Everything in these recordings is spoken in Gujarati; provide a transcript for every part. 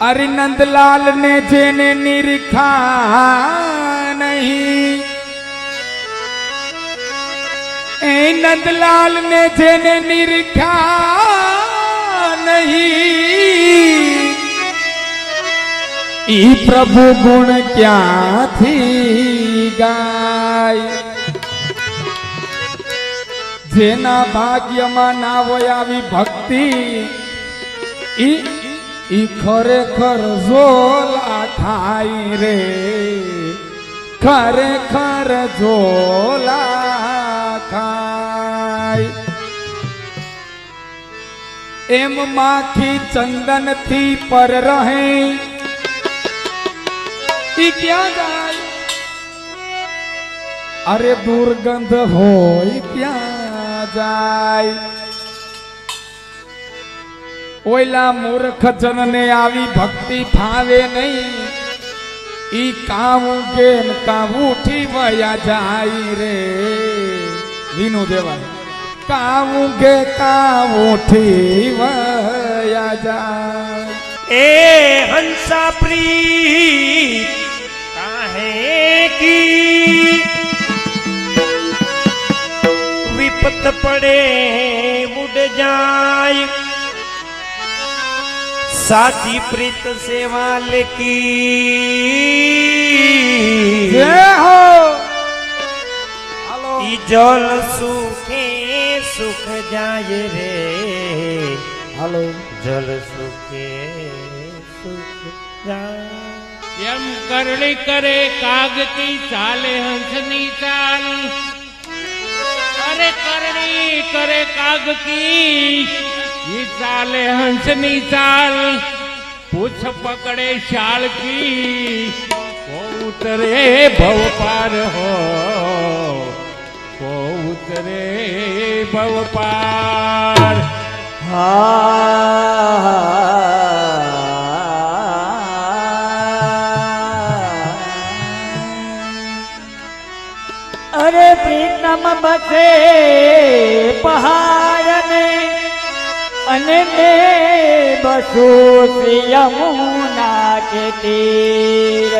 અરે નંદલાલ ને જેને નિરખા નહીં એ નંદલાલ ને જેને નિરખા નહીં ઈ પ્રભુ ગુણ ક્યાંથી ગાય જેના ભાગ્યમાં ના હોય આવી ભક્તિ ઈ ઈ ખરેખર ઝોલા ખાઈ રે. ખરેખર ઝોલા ખાય એમ માખી ચંદનથી પર રહે. ઈ ક્યાં જાય? અરે દુર્ગંધ હોય ક્યાં જાય. ઓલા મૂર્ખ જનને આવી ભક્તિ ફાવે નહીં. ઈ કાવું કે કાવું ઉઠી વયા જાય રે. વિનુ દેવા કાવું કે કાવું ઉઠી વયા જાય. એ હંસા પ્રી કાહે કી? વિપત પડે, ઉડ જાય. સાચી પ્રીત સેવા લેકી જલ સુખે સુખ જાય રે. હલો. જલ સુખે સુખ જાય. એમ કરણી કરે કાગતી ચાલે હંસની ચાલ. અરે કરણી કરે કાગતી ઈ ચાલે હંસની ચાલ, પૂછ પકડે શાળ કી. ઉતરે ભવ પાર હો ઉતરે ભવ પાર અરે પ્રીતમ બસે પહાડને અને બે બસો શ્રી યમુના કે તીર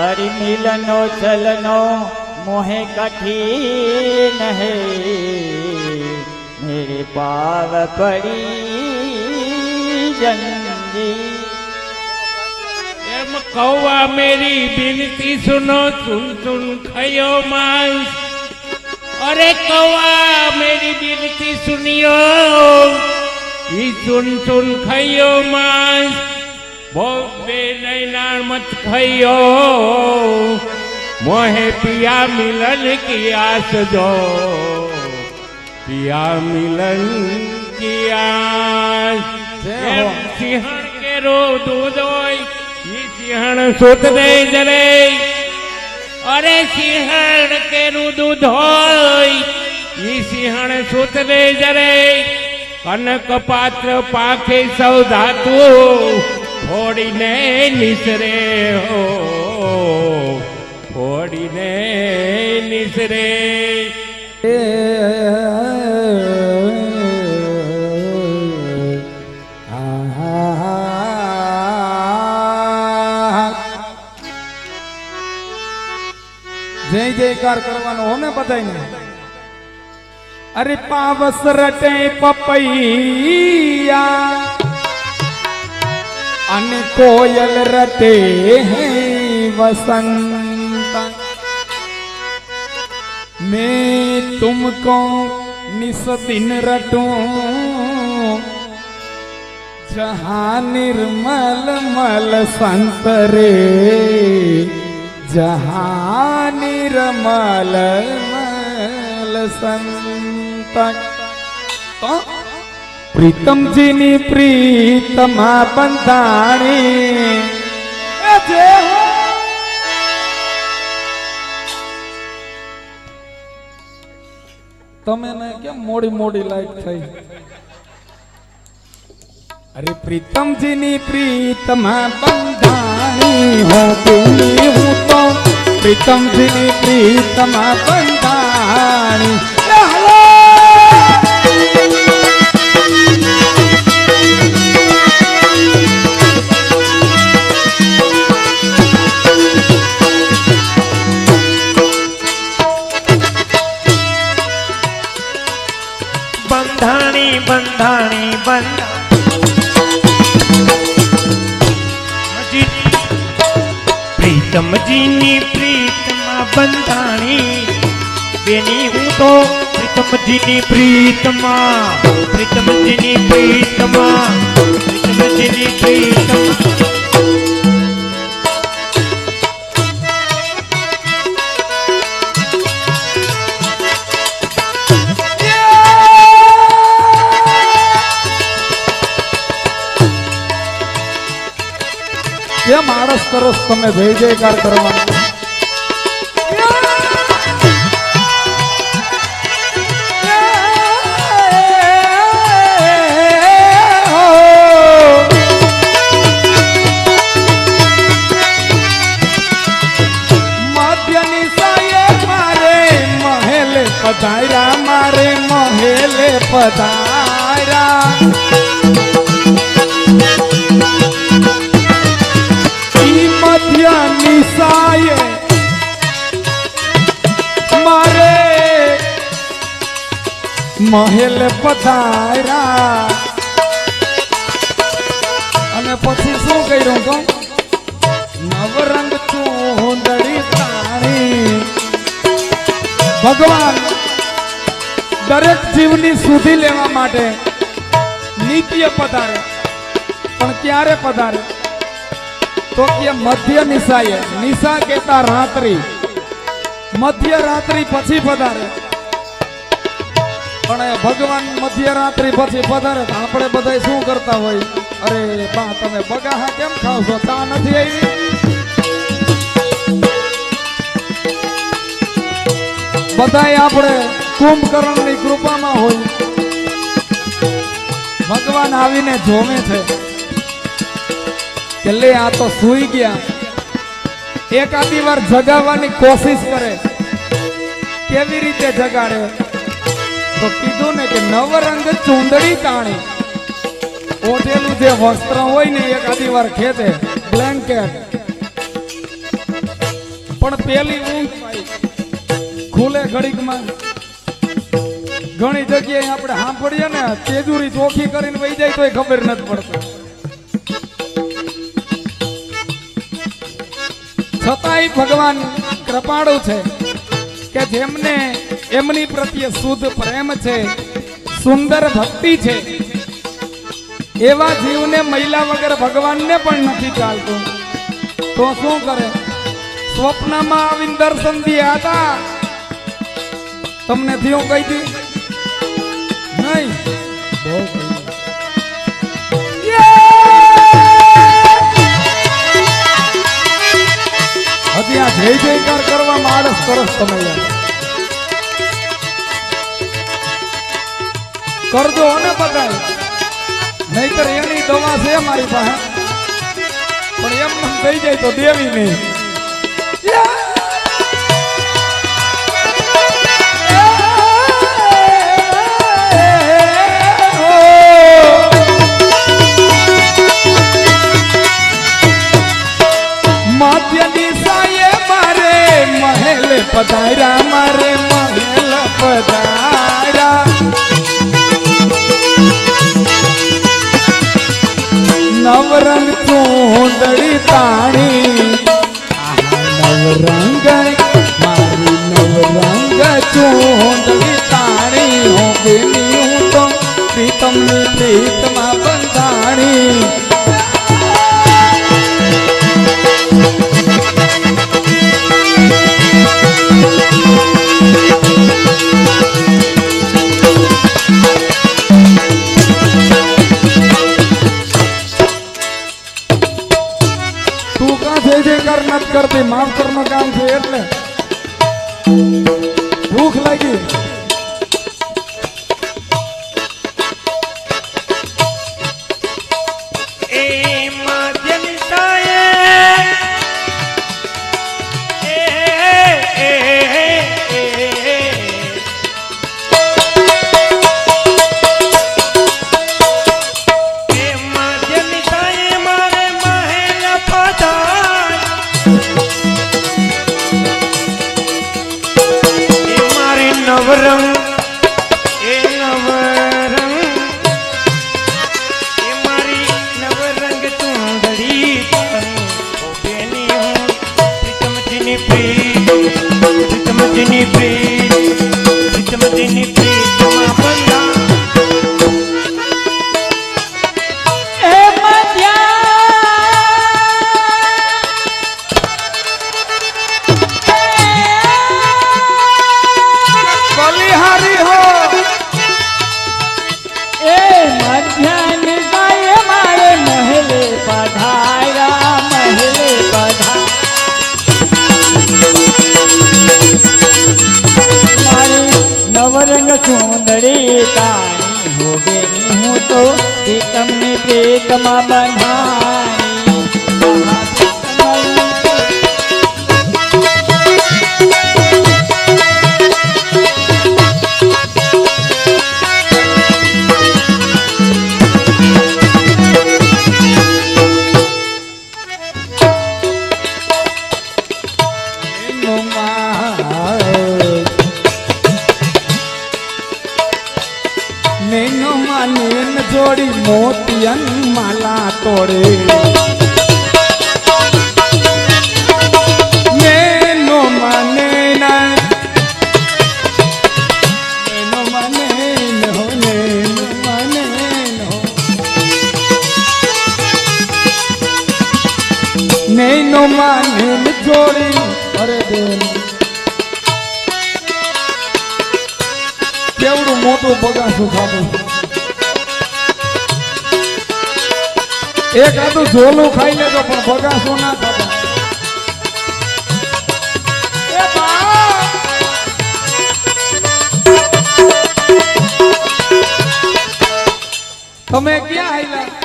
અરે મિલનો ચલનો મોહે કઠિન હે મેરે પાવ પડી જંગી એમ કૌવા મેરી બિનતી સુનો ચુન ચુન ખયો માંસ અરે કૌવા મેરી બિનતી સુનિયો ઈ ચુન ચુન ખયો માંસ બહુ નૈનાણ મત ખયો મોહે પિયા મિલન કી આસ જો પિયા મિલન કી આસ. સિંહણ કેરો દૂધ હોય ઈ સિંહણ સુત દે જરે. અરે સિંહણ કેરું દૂધ હોય ઈ સિંહણ સુત દે જરે. કનક પાત્ર પાખે સૌ ધાતુ ફોડીને નિસરે હો. ફોડીને નિસરે. જય જયકાર કરવાનો હો ને બધાને અરે પાવસ રટે પપૈયા. અને કોયલ રટે હે વસંત. મેં તુમકો નિસ દિન રટું. જહા નિર્મલ મલ સંત રે. જહા નિર્મલ મલ સંત. પ્રીતમજીની પ્રીતમા બંધાણી. તમે ને કેમ મોડી મોડી લાઈટ થઈ? અરે પ્રીતમજીની પ્રીતમા બંધાણી હો હું તો પ્રીતમજીની પ્રીતમા બંધાણી. તો પ્રીતમજીની પ્રીતમાં પ્રીતમજીની પ્રીતમાં પ્રીતમજીની પ્રીતમાં. કેમ કરો તમે જય જયકાર કરવાનું. મારે મહેલે પધારા. મધ્ય નિશાયે મારે મહેલ પધારા. અને પછી શું કર્યું તો નવરંગ તું હોંદડી તારી ભગવાન દરેક જીવની સુધી લેવા માટે નિત્ય પધારે. પણ ક્યારે પધારે? તો કે મધ્ય નિશાએ. નિશા કેતા રાત્રિ. મધ્ય રાત્રિ પછી પધારે. પણ ભગવાન મધ્ય રાત્રિ પછી પધારે આપણે બધા શું કરતા હોય? અરે બા, તમે બગાહા કેમ ખાવ છો? ચા નથી આવી? બધાય આપણે કુંભકર્ણની કૃપામાં હોય. ભગવાન આવીને જોવે છે કે લે, આ તો સૂઈ ગયા. એકાદી વાર જગાવવાની કોશિશ કરે. કેવી રીતે જગાડે? તો કીધું ને કે નવરંગ ચૂંદડી તાણી. ઓઢેલું જે વસ્ત્ર હોય ને એકાદી વાર ખેંચે. બ્લેન્કેટ પણ પેલી ઊંઘ ખુલે ઘડીકમાં. ઘણી જગ્યાએ આપણે સાંભળીએ ને, તેજુરી ચોખી કરીને વહી જાય તોય ખબર નથી પડતી. છતાંય ભગવાન કૃપાળુ છે કે જેમને એમની પ્રત્યે શુદ્ધ પ્રેમ છે, સુંદર ભક્તિ છે, એવા જીવને મહિલા વગર ભગવાનને પણ નથી ચાલતું. તો શું કરે? સ્વપ્નમાં આવીને દર્શન દિયા હતા તમને થયું કઈ? દી નહીં બહુ. હજી આ જય જયકાર કરવા માણસ સરસ તમે કરજો ને બધાય. નહીતર એની દવા છે મારી પાસે. પણ એમ કહી થઈ જાય તો દેવી નહીં. તો એ તમને પ્રેતમાં બંધાણી નેનો માં નેન જોડી. અરે દેવ કેવડું મોટું બગાસું ખાધું. એક આદું ઝોલું ખાઈ લેતો પણ બગાસું ના ખાતા તમે ક્યાં આયલા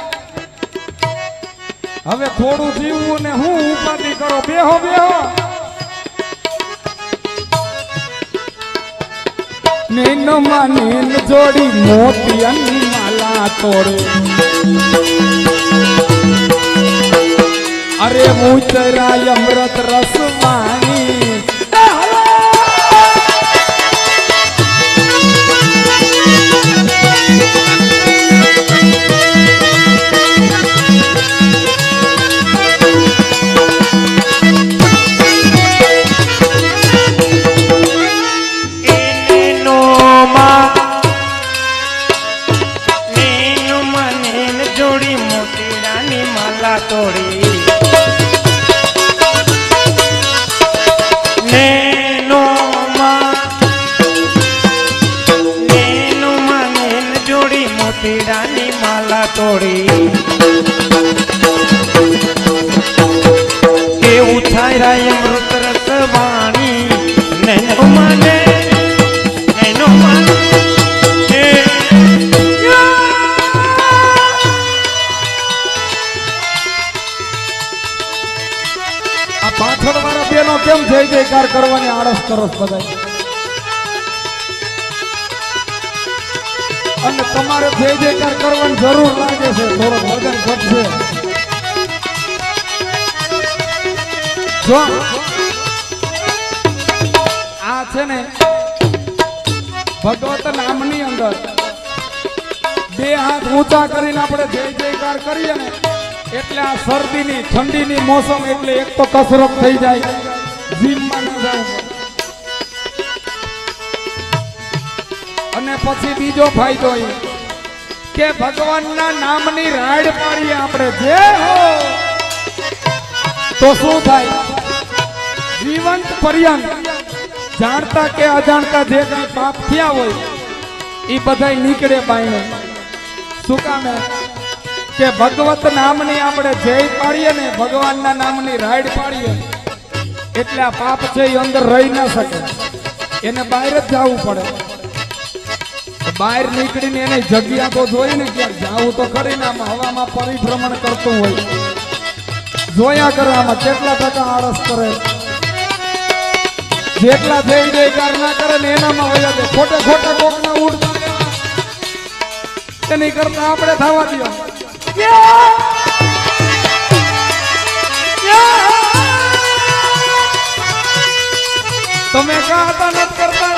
હવે થોડું જીવવું ને હું ઉપાધિ કરો, બેહો બેહો. નીનમાં નેન જોડી મોતિયન માલા તોડે. અરે મુચરાય અમૃત રસ નેન જોડી મોતીડાની માલા તોડી કેમ કરવાની આળસ કરો બધા. અને તમારે જય જયકાર કરવાની જરૂર લાગે છે, થોડોક વજન ઘટશે. આ છે ને ભગવત નામની અંદર બે હાથ ઊંચા કરીને આપણે જય જયકાર કરીએ ને, એટલે આ શરદીની, ઠંડીની મોસમ એટલે એક તો કસરત થઈ જાય. અને પછી બીજો ફાયદો એ કે ભગવાનના નામની રાડ પાડીએ આપણે. જે હો. તો શું થાય? જીવંત પર્યંત. જાણતા કે અજાણતા જે કઈ પાપ થયા હોય એ બધા નીકળે બાયણે. શું કામે કે ભગવત નામની આપણે જય પાડીએ ને ભગવાનના નામની રાઈડ પાડીએ. એટલે આ પાપ છે એ અંદર રહી ના શકે. એને બહાર જ જવું પડે. બહાર નીકળીને એને જગ્યા તો જોઈ ને ક્યાંક જાવું તો કરીને આમાં હવામાં પરિભ્રમણ કરતું હોય. જોયા કરે આમાં કેટલા ટકા આળસ કરે. જેટલા થઈ જયકાર ના કરે ને એનામાં વયા દે ખોટે ખોટા કોકના ઉડતા એની કરતા આપણે થવા દો તમે કાતા નથી કરતા.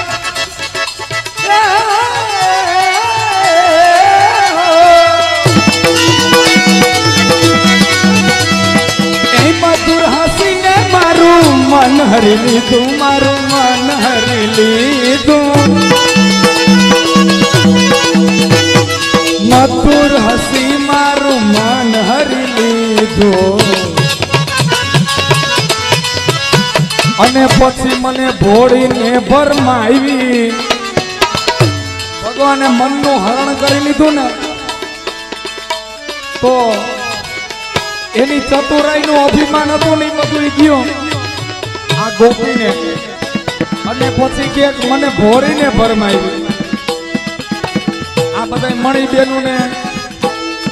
મન હરી લીધું, મારું મન હરી લીધું. મધુર હસી મારું મન હરી લીધું. અને પછી મને ભોળીને ભરમાવી ભગવાને મનનું હરણ કરી લીધું ને, તો એની ચતુરાઈનું અભિમાન હતું ને બધું ગયું. આ ગોપીને. અને પછી કે મને ભોળીને ભરમાવી બધા મણી બેનું ને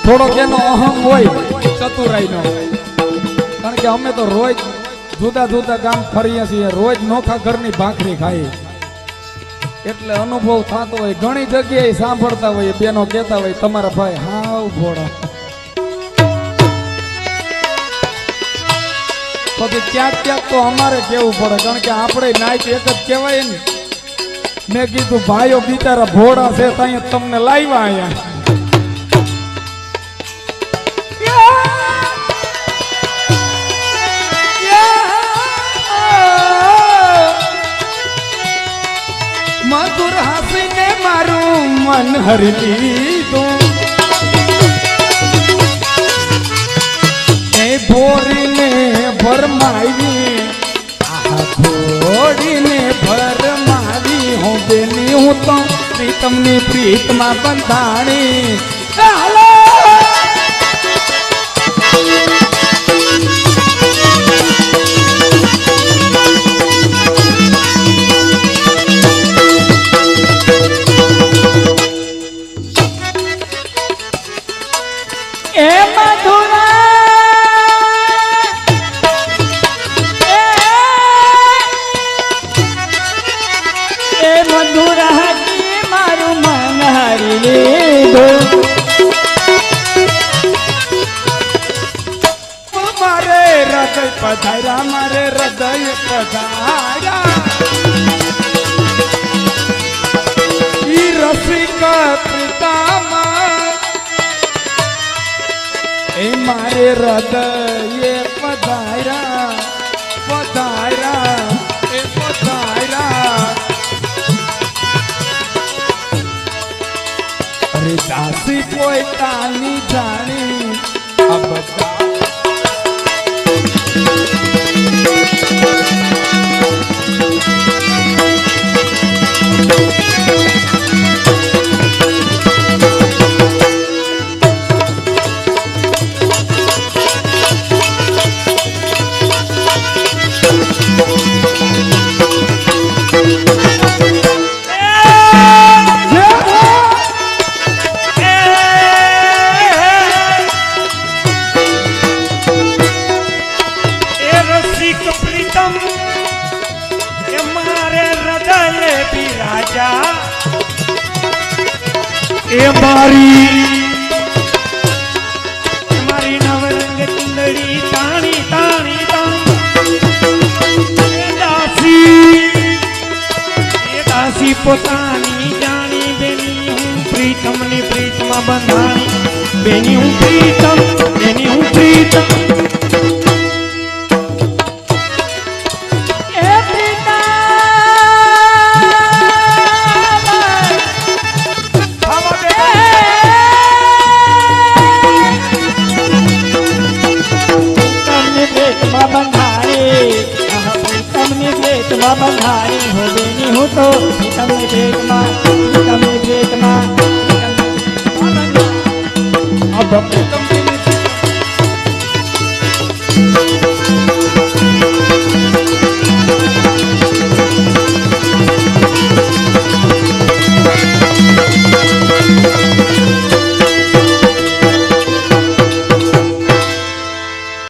થોડોક એનો અહમ હોય ચતુરાઈનો. કારણ કે અમે તો રોજ જુદા જુદા ગામ ફરીએ છીએ. રોજ નોખા ઘરની ભાખરી ખાઈએ એટલે અનુભવ થતો હોય, ઘણી જગ્યાએ સાંભળતા હોય, બેનો કહેતા હોય, તમારા ભાઈ હાવ ભોળા. પછી ક્યાંક ક્યાંક તો અમારે કેવું પડે, કારણ કે આપણે નાઈટ એક જ કહેવાય ને. મેં કીધું, ભાઈઓ બિચારા ભોળા છે તો અહીંયા તમને લાવ્યા અહીંયા મન હરી લીધો એ ભોરીને ભરમાવી ઘોડીને ભરમાવી હું બેની હું તો પ્રીતમની પ્રીતમાં બંધાણી પધાર્યા મારે હૃદય પધાર્યા રસિક પ્રીતામાં એ મારે હૃદય પધાર્યા પધાર્યા એ પધાર્યા અરે દાસી પોતાની જાણી, આ બધા どっちだ? એ મારી નવરંગ ચુંદડી તાણી તાણી તાણી. દાસી પોતાની જાણી બેની હું પ્રીતમની પ્રીતમાં બંધાણી. બેની હું પ્રીતમ